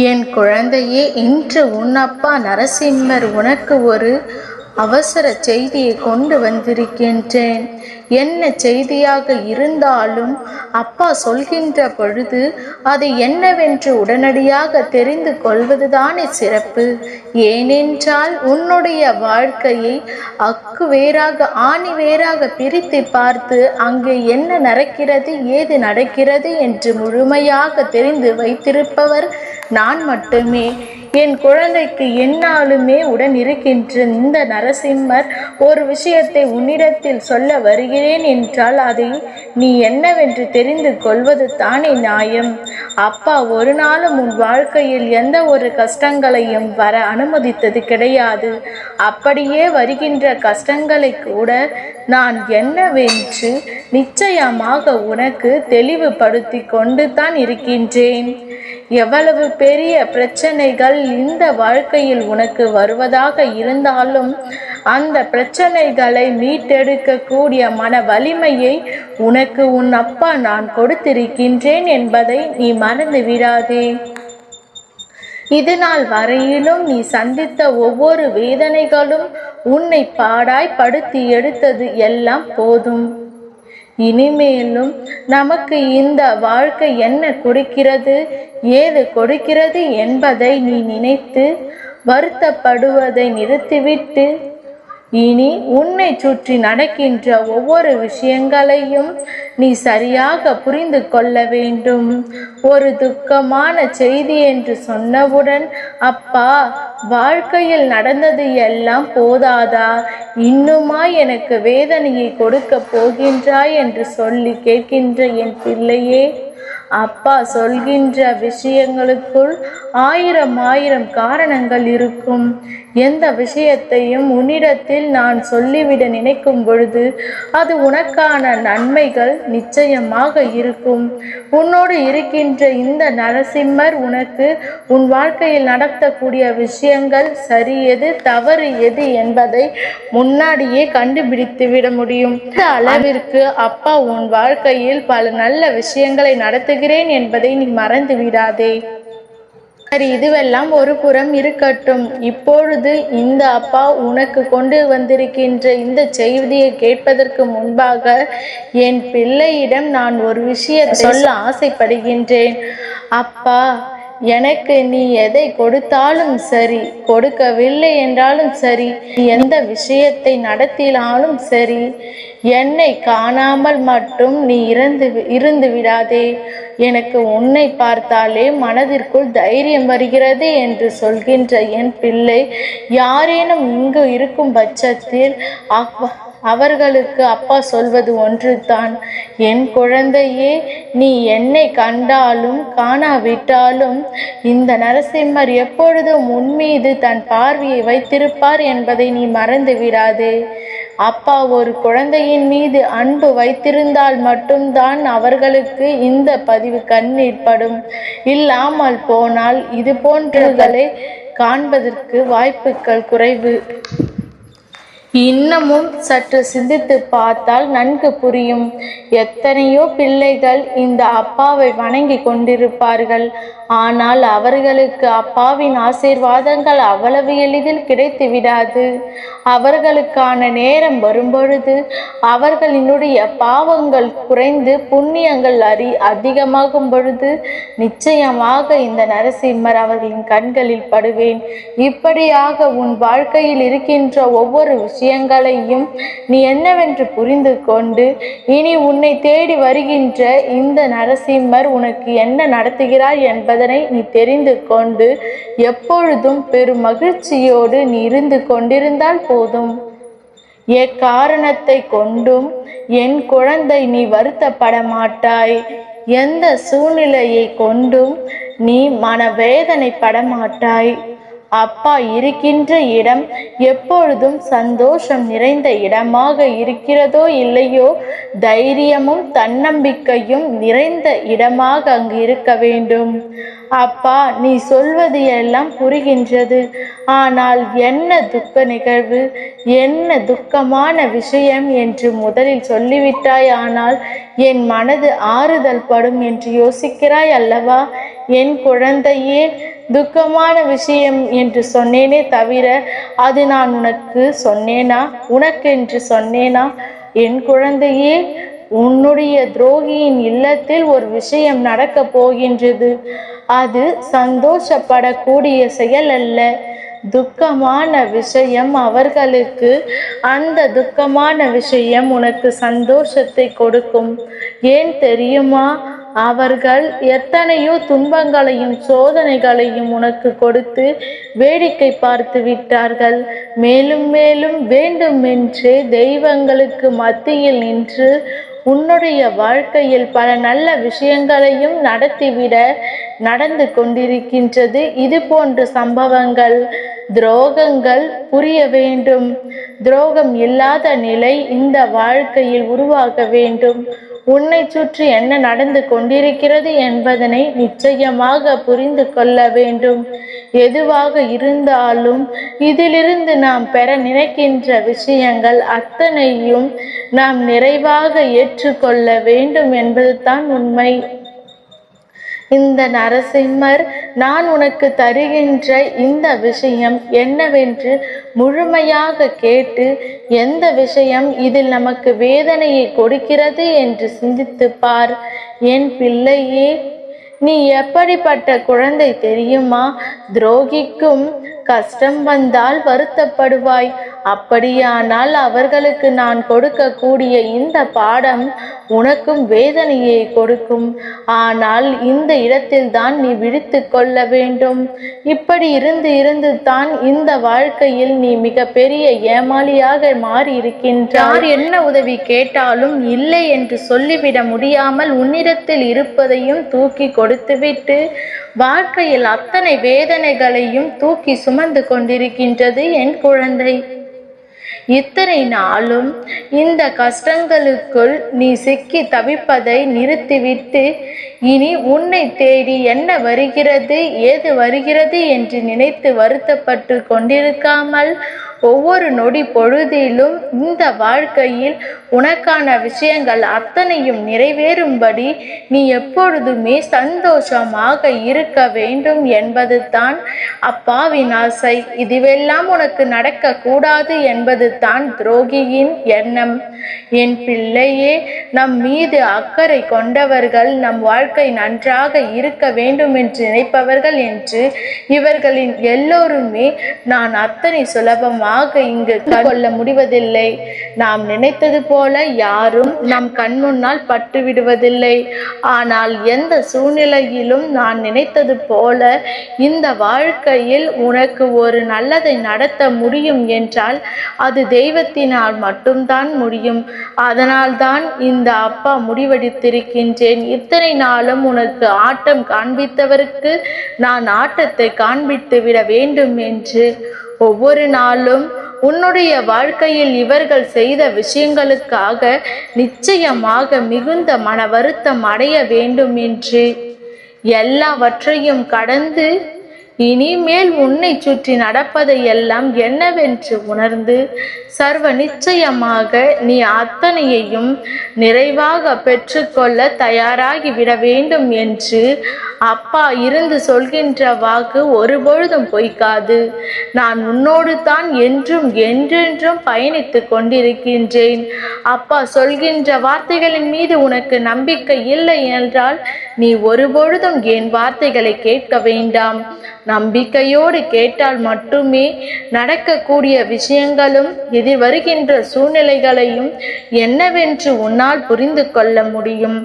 என் குழந்தையே இன்று உன் அப்பா நரசிம்மர் உனக்கு ஒரு அவசர செய்தியை கொண்டு வந்திருக்கின்றேன். என்ன செய்தியாக இருந்தாலும் அப்பா சொல்கின்ற பொழுது அது என்னவென்று உடனடியாக தெரிந்து கொள்வதுதானே சிறப்பு. ஏனென்றால் உன்னுடைய வாழ்க்கையை அக்கு வேறாக ஆணி வேறாக பிரித்து பார்த்து அங்கே என்ன நடக்கிறது ஏது நடக்கிறது என்று முழுமையாக தெரிந்து வைத்திருப்பவர் நான் மட்டுமே. என் குழந்தைக்கு என்னாலுமே உடன் இருக்கின்ற இந்த நரசிம்மர் ஒரு விஷயத்தை உன்னிடத்தில் சொல்ல வருகிறேன் என்றால் அதை நீ என்னவென்று தெரிந்து கொள்வது தானே நியாயம். அப்பா ஒரு நாளும் உன் வாழ்க்கையில் எந்த ஒரு கஷ்டங்களையும் வர அனுமதித்தது கிடையாது. அப்படியே வருகின்ற கஷ்டங்களை கூட நான் என்னவென்று நிச்சயமாக உனக்கு தெளிவுபடுத்தி கொண்டு தான் இருக்கின்றேன். எவ்வளவு பெரிய பிரச்சனைகள் இந்த வாழ்க்கையில் உனக்கு வருவதாக இருந்தாலும் அந்த பிரச்சனைகளை மீட்டெடுக்கக்கூடிய மன வலிமையை உனக்கு உன் அப்பா நான் கொடுத்திருக்கின்றேன் என்பதை நீ மறந்து விடாதே இது நாள் வரையிலும் நீ சந்தித்த ஒவ்வொரு வேதனைகளும் உன்னை பாடாய் படுத்தி எடுத்தது எல்லாம் போதும். இனிமேலும் நமக்கு இந்த வாழ்க்கை என்ன கொடுக்கிறது ஏது கொடுக்கிறது என்பதை நீ நினைத்து வருத்தப்படுவதை நிறுத்திவிட்டு இனி உன்னை சுற்றி நடக்கின்ற ஒவ்வொரு விஷயங்களையும் நீ சரியாக புரிந்து கொள்ள வேண்டும். ஒரு துக்கமான செய்தி என்று சொன்னவுடன் அப்பா வாழ்க்கையில் நடந்தது எல்லாம் போதாதா? இன்னுமா எனக்கு வேதனையை கொடுக்க போகின்றாய் என்று சொல்லி கேட்கின்ற என் பிள்ளையே அப்பா சொல்கின்ற விஷயங்களுக்குள் ஆயிரம் ஆயிரம் காரணங்கள் இருக்கும். எந்த விஷயத்தையும் உன்னிடத்தில் நான் சொல்லிவிட நினைக்கும் பொழுது அது உனக்கான நன்மைகள் நிச்சயமாக இருக்கும். உன்னோடு இருக்கின்ற இந்த நரசிம்மர் உனக்கு உன் வாழ்க்கையில் நடத்தக்கூடிய விஷயங்கள் சரி எது தவறு எது என்பதை முன்னாடியே கண்டுபிடித்து விட முடியும். அளவிற்கு அப்பா உன் வாழ்க்கையில் பல நல்ல விஷயங்களை நடத்துகிறேன் என்பதை நீ மறந்து விடாதே. சரி இதுவெல்லாம் ஒரு புறம் இருக்கட்டும். இப்பொழுது இந்த அப்பா உனக்கு கொண்டு வந்திருக்கின்ற இந்த செய்தியை கேட்பதற்கு முன்பாக என் பிள்ளையிடம் நான் ஒரு விஷயத்தை சொல்ல ஆசைப்படுகின்றேன். அப்பா எனக்கு நீ எதை கொடுத்தாலும் சரி கொடுக்கவில்லை என்றாலும் சரி எந்த விஷயத்தை நடத்தினாலும் சரி என்னை காணாமல் மட்டும் நீ இறந்து இருந்து விடாதே. எனக்கு உன்னை பார்த்தாலே மனதிற்குள் தைரியம் வருகிறது என்று சொல்கின்ற என் பிள்ளை யாரேனும் இங்கு இருக்கும் பட்சத்தில் அவ- அவர்களுக்கு அப்பா சொல்வது ஒன்றுதான். என் குழந்தையே நீ என்னை கண்டாலும் காணாவிட்டாலும் இந்த நரசிம்மர் எப்பொழுதும் உன்மீது தன் பார்வையை வைத்திருப்பார் என்பதை நீ மறந்து விடாதே. அப்பா ஒரு குழந்தையின் மீது அன்பு வைத்திருந்தால் மட்டும்தான் அவர்களுக்கு இந்த பதிவு கண்ணீர் படும். இல்லாமல் போனால் இது போன்றவர்களை காண்பதற்கு வாய்ப்புகள் குறைவு. இன்னமும் சற்று சிந்தித்து பார்த்தால் நன்கு புரியும். எத்தனையோ பிள்ளைகள் இந்த அப்பாவை வணங்கி கொண்டிருப்பார்கள். ஆனால் அவர்களுக்கு அப்பாவின் ஆசீர்வாதங்கள் அவ்வளவு எளிதில் கிடைத்து விடாது. அவர்களுக்கான நேரம் வரும்பொழுது அவர்களினுடைய பாவங்கள் குறைந்து புண்ணியங்கள் அறி அதிகமாகும் பொழுது நிச்சயமாக இந்த நரசிம்மர் அவர்களின் கண்களில் படுவேன். இப்படியாக உன் வாழ்க்கையில் இருக்கின்ற ஒவ்வொரு விஷயங்களையும் நீ என்னவென்று புரிந்து கொண்டு இனி உன்னை தேடி வருகின்ற இந்த நரசிம்மர் உனக்கு என்ன நடத்துகிறார் என்பதனை நீ தெரிந்து கொண்டு எப்பொழுதும் பெரும் மகிழ்ச்சியோடு நீ இருந்து கொண்டிருந்தால் போதும். எக்காரணத்தை கொண்டும் என் குழந்தை நீ வருத்தப்பட மாட்டாய். எந்த சூழ்நிலையை கொண்டும் நீ மனவேதனைப்பட படமாட்டாய் அப்பா இருக்கின்ற இடம் எப்பொழுதும் சந்தோஷம் நிறைந்த இடமாக இருக்கிறதோ இல்லையோ தைரியமும் தன்னம்பிக்கையும் நிறைந்த இடமாக அங்கு இருக்க வேண்டும். அப்பா நீ சொல்வது எல்லாம் புரிகின்றது. ஆனால் என்ன துக்க நிகழ்வு என்ன துக்கமான விஷயம் என்று முதலில் சொல்லிவிட்டாய் ஆனால் என் மனது ஆறுதல் படும் என்று யோசிக்கிறாய் அல்லவா? என் குழந்தையே துக்கமான விஷயம் என்று சொன்னேனே தவிர அது நான் உனக்கு சொன்னேனா? உனக்கென்று சொன்னேனா? என் குழந்தையே உன்னுடைய துரோகியின் இல்லத்தில் ஒரு விஷயம் நடக்கப் போகின்றது. அது சந்தோஷப்படக்கூடிய செயல் அல்ல. துக்கமான விஷயம் அவர்களுக்கு அந்த துக்கமான விஷயம் உனக்கு சந்தோஷத்தை கொடுக்கும். ஏன் தெரியுமா? அவர்கள் எத்தனையோ துன்பங்களையும் சோதனைகளையும் உனக்கு கொடுத்து வேடிக்கை பார்த்து விட்டார்கள். மேலும் மேலும் வேண்டுமென்று தெய்வங்களுக்கு மத்தியில் நின்று உன்னுடைய வாழ்க்கையில் பல நல்ல விஷயங்களையும் நடத்திவிட நடந்து கொண்டிருக்கின்றது. இது போன்ற சம்பவங்கள் துரோகங்கள் புரிய வேண்டும். துரோகம் இல்லாத நிலை இந்த வாழ்க்கையில் உருவாக வேண்டும். உன்னை சுற்றி என்ன நடந்து கொண்டிருக்கிறது என்பதனை நிச்சயமாக புரிந்து கொள்ள வேண்டும். எதுவாக இருந்தாலும் இதிலிருந்து நாம் பெற நினைக்கின்ற விஷயங்கள் அத்தனையும் நாம் நிறைவாக ஏற்றுக்கொள்ள வேண்டும் என்பதுதான் உண்மை. இந்த நரசிம்மர் நான் உனக்கு தருகின்ற இந்த விஷயம் என்னவென்று முழுமையாக கேட்டு எந்த விஷயம் இதில் நமக்கு வேதனையை கொடுக்கிறது என்று சிந்தித்து பார். என் பிள்ளையே நீ எப்படிப்பட்ட குழந்தை தெரியுமா? துரோகிக்கும் கஷ்டம் வந்தால் வருத்தப்படுவாய். அப்படியானால் அவர்களுக்கு நான் கொடுக்கக்கூடிய இந்த பாடம் உனக்கும் வேதனையை கொடுக்கும். ஆனால் இந்த இடத்தில் தான் நீ விழித்து கொள்ள வேண்டும். இப்படி இருந்து இருந்து தான் இந்த வாழ்க்கையில் நீ மிக பெரிய ஏமாளியாக மாறி இருக்கின்றார் என்ன உதவி கேட்டாலும் இல்லை என்று சொல்லிவிட முடியாமல் உன்னிடத்தில் இருப்பதையும் தூக்கி கொடுத்துவிட்டு வாழ்க்கையில் அத்தனை வேதனைகளையும் தூக்கி சுமந்து கொண்டிருக்கின்றது என் குழந்தை. இத்தனை நாளும் இந்த கஷ்டங்களுக்குள் நீ சிக்கி தவிப்பதை நிறுத்திவிட்டு இனி உன்னை தேடி என்ன வருகிறது ஏது வருகிறது என்று நினைத்து வருத்தப்பட்டு கொண்டிருக்காமல் ஒவ்வொரு நொடி பொழுதிலும் இந்த வாழ்க்கையில் உனக்கான விஷயங்கள் அத்தனையும் நிறைவேறும்படி நீ எப்பொழுதுமே சந்தோஷமாக இருக்க வேண்டும் என்பது தான் அப்பாவின் ஆசை. இதுவெல்லாம் உனக்கு நடக்கக்கூடாது என்பது தான் துரோகியின் எண்ணம். என் பிள்ளையே நம் மீது அக்கறை கொண்டவர்கள் நம் வாழ்க்கை வாழ்க்கை நன்றாக இருக்க வேண்டும் என்று நினைப்பவர்கள் என்று இவர்களின் எல்லோருமே நான் அத்தனை சுலபமாக இங்கு கொள்ள முடிவதில்லை. நாம் நினைத்தது போல யாரும் நம் கண் முன்னால் பட்டு விடுவதில்லை ஆனால் எந்த சூழ்நிலையிலும் நான் நினைத்தது போல இந்த வாழ்க்கையில் உனக்கு ஒரு நல்லதை நடத்த முடியும் என்றால் அது தெய்வத்தினால் மட்டும்தான் முடியும். அதனால்தான் இந்த அப்பா முடிவெடுத்திருக்கின்றேன். இத்தனை நாள் காலம் உனக்கு ஆட்டம் காண்பித்தவருக்கு நான் ஆட்டத்தை காண்பித்து விட வேண்டும் என்று. ஒவ்வொரு நாளும் உன்னுடைய வாழ்க்கையில் இவர்கள் செய்த விஷயங்களுக்காக நிச்சயமாக மிகுந்த மன வருத்தம் அடைய வேண்டும் என்று. எல்லாவற்றையும் கடந்து இனிமேல் உன்னை சுற்றி நடப்பதையெல்லாம் என்னவென்று உணர்ந்து சர்வ நிச்சயமாக நீ அத்தனையையும் நிறைவாக பெற்றுக்கொள்ள தயாராகி விட வேண்டும் என்று அப்பா இருந்து சொல்கின்ற வாக்கு ஒருபொழுதும் பொய்க்காது. நான் உன்னோடு தான் என்றும் என்றென்றும் பயணித்து கொண்டிருக்கின்றேன். அப்பா சொல்கின்ற வார்த்தைகளின் மீது உனக்கு நம்பிக்கை இல்லை என்றால் நீ ஒருபொழுதும் என் வார்த்தைகளை கேட்க வேண்டாம். நம்பிக்கையோடு கேட்டால் மட்டுமே நடக்கக்கூடிய விஷயங்களும் எதிர்வருகின்ற சூழ்நிலைகளையும் என்னவென்று உன்னால் புரிந்து கொள்ள முடியும்.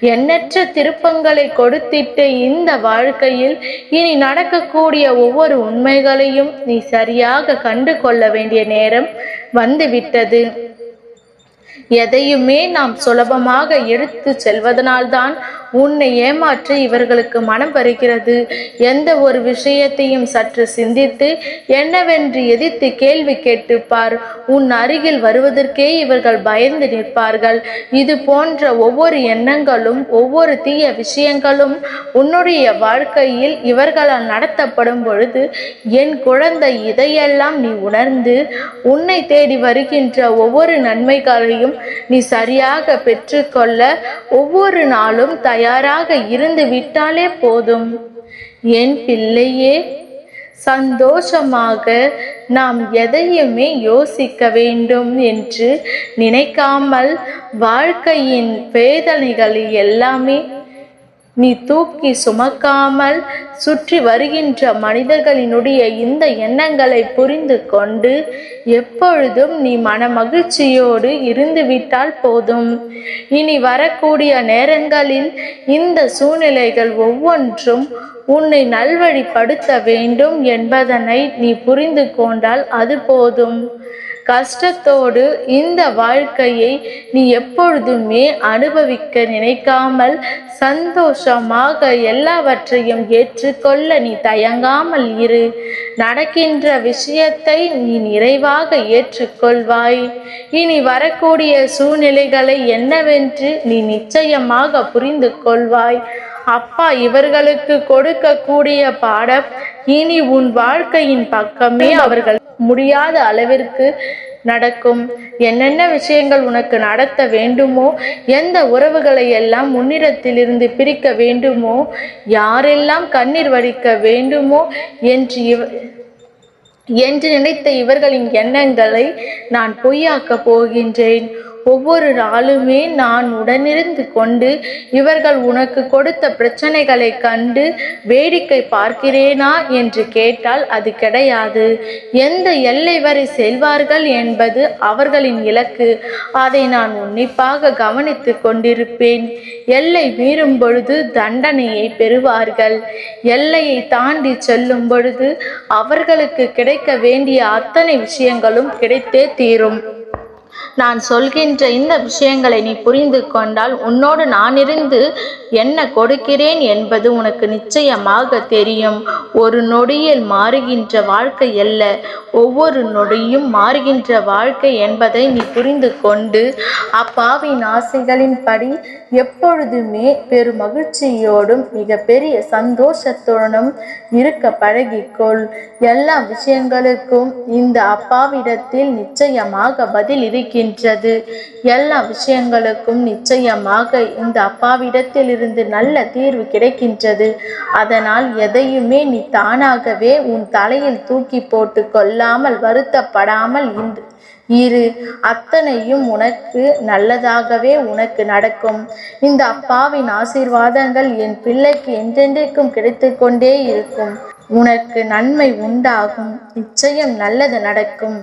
எண்ணற்ற திருப்பங்களை கொடுத்திட்டு இந்த வாழ்க்கையில் இனி நடக்கக்கூடிய ஒவ்வொரு உண்மைகளையும் நீ சரியாக கண்டு கொள்ள வேண்டிய நேரம் வந்துவிட்டது. எதையுமே நாம் சுலபமாக எடுத்து செல்வதனால்தான் உன்னை ஏமாற்றி இவர்களுக்கு மனம் வருகிறது. எந்த ஒரு விஷயத்தையும் சற்று சிந்தித்து என்னவென்று எதிர்த்து கேள்வி கேட்டுப்பார் உன் அருகில் வருவதற்கே இவர்கள் பயந்து நிற்பார்கள். இது போன்ற ஒவ்வொரு எண்ணங்களும் ஒவ்வொரு தீய விஷயங்களும் உன்னுடைய வாழ்க்கையில் இவர்களால் நடத்தப்படும் பொழுது என் குழந்தை இதையெல்லாம் நீ உணர்ந்து உன்னை தேடி வருகின்ற ஒவ்வொரு நன்மைகளையும் நீ சரியாக பெற்றுக்கொள்ள ஒவ்வொரு நாளும் தயாராக இருந்து விட்டாலே போதும். என் பிள்ளையே சந்தோஷமாக நாம் எதையுமே யோசிக்க வேண்டும் என்று நினைக்காமல் வாழ்க்கையின் வேதனைகள் எல்லாமே நீ தூக்கி சுமக்காமல் சுற்றி வருகின்ற மனிதர்களினுடைய இந்த எண்ணங்களை புரிந்து கொண்டு எப்பொழுதும் நீ மன மகிழ்ச்சியோடு இருந்துவிட்டால் போதும். இனி வரக்கூடிய நேரங்களில் இந்த சூழ்நிலைகள் ஒவ்வொன்றும் உன்னை நல்வழிப்படுத்த வேண்டும் என்பதனை நீ புரிந்து கொண்டால் அது போதும். கஷ்டத்தோடு இந்த வாழ்க்கையை நீ எப்பொழுதுமே அனுபவிக்க நினைக்காமல் சந்தோஷமாக எல்லாவற்றையும் ஏற்றுக்கொள்ள நீ தயங்காமல் இரு. நடக்கின்ற விஷயத்தை நீ நிறைவாக ஏற்றுக்கொள்வாய். இனி வரக்கூடிய சூழ்நிலைகளை என்னவென்று நீ நிச்சயமாக புரிந்து கொள்வாய். அப்பா இவர்களுக்கு கொடுக்கக்கூடிய பாடம் இனி உன் வாழ்க்கையின் பக்கமே அவர்கள் முடியாத அளவிற்கு நடக்கும். என்னென்ன விஷயங்கள் உனக்கு நடத்த வேண்டுமோ எந்த உறவுகளை எல்லாம் முன்னிடத்திலிருந்து பிரிக்க வேண்டுமோ யாரெல்லாம் கண்ணீர் வடிக்க வேண்டுமோ என்று இவ என்று நினைத்த இவர்களின் எண்ணங்களை நான் பொய்யாக்கப் போகின்றேன். ஒவ்வொரு நாளுமே நான் உடனிருந்து கொண்டு இவர்கள் உனக்கு கொடுத்த பிரச்சனைகளை கண்டு வேடிக்கை பார்க்கிறேனா என்று கேட்டால் அது கிடையாது. எந்த எல்லை வரை செல்வார்கள் என்பது அவர்களின் இலக்கு. அதை நான் உன்னிப்பாக கவனித்து கொண்டிருப்பேன். எல்லை மீறும் பொழுது தண்டனையை பெறுவார்கள். எல்லையை தாண்டி செல்லும் பொழுது அவர்களுக்கு கிடைக்க வேண்டிய அத்தனை விஷயங்களும் கிடைத்தே தீரும். நான் சொல்கின்ற இந்த விஷயங்களை நீ புரிந்து கொண்டால் உன்னோடு நான் இருந்து என்ன கொடுக்கிறேன் என்பது உனக்கு நிச்சயமாக தெரியும். ஒரு நொடியில் மாறுகின்ற வாழ்க்கை அல்ல. ஒவ்வொரு நொடியும் மாறுகின்ற வாழ்க்கை என்பதை நீ புரிந்து கொண்டு அப்பாவின் ஆசைகளின்படி எப்பொழுதுமே பெரும் மகிழ்ச்சியோடும் மிகப்பெரிய சந்தோஷத்துடனும் இருக்க பழகிக்கொள். எல்லா விஷயங்களுக்கும் இந்த அப்பாவிடத்தில் நிச்சயமாக பதில் இருக்கின்றது எல்லா விஷயங்களுக்கும் நிச்சயமாக இந்த அப்பாவிடத்தில் இருந்து நல்ல தீர்வு கிடைக்கின்றது. அதனால் எதையுமே நீ தானாகவே உன் தலையில் தூக்கி போட்டு கொள்ளாமல் வருத்தப்படாமல் இன்று இரு. அத்தனையும் உனக்கு நல்லதாகவே உனக்கு நடக்கும். இந்த அப்பாவின் ஆசீர்வாதங்கள் என் பிள்ளைக்கு என்றென்றைக்கும் கிடைத்து கொண்டே இருக்கும். உனக்கு நன்மை உண்டாகும். நிச்சயம் நல்லது நடக்கும்.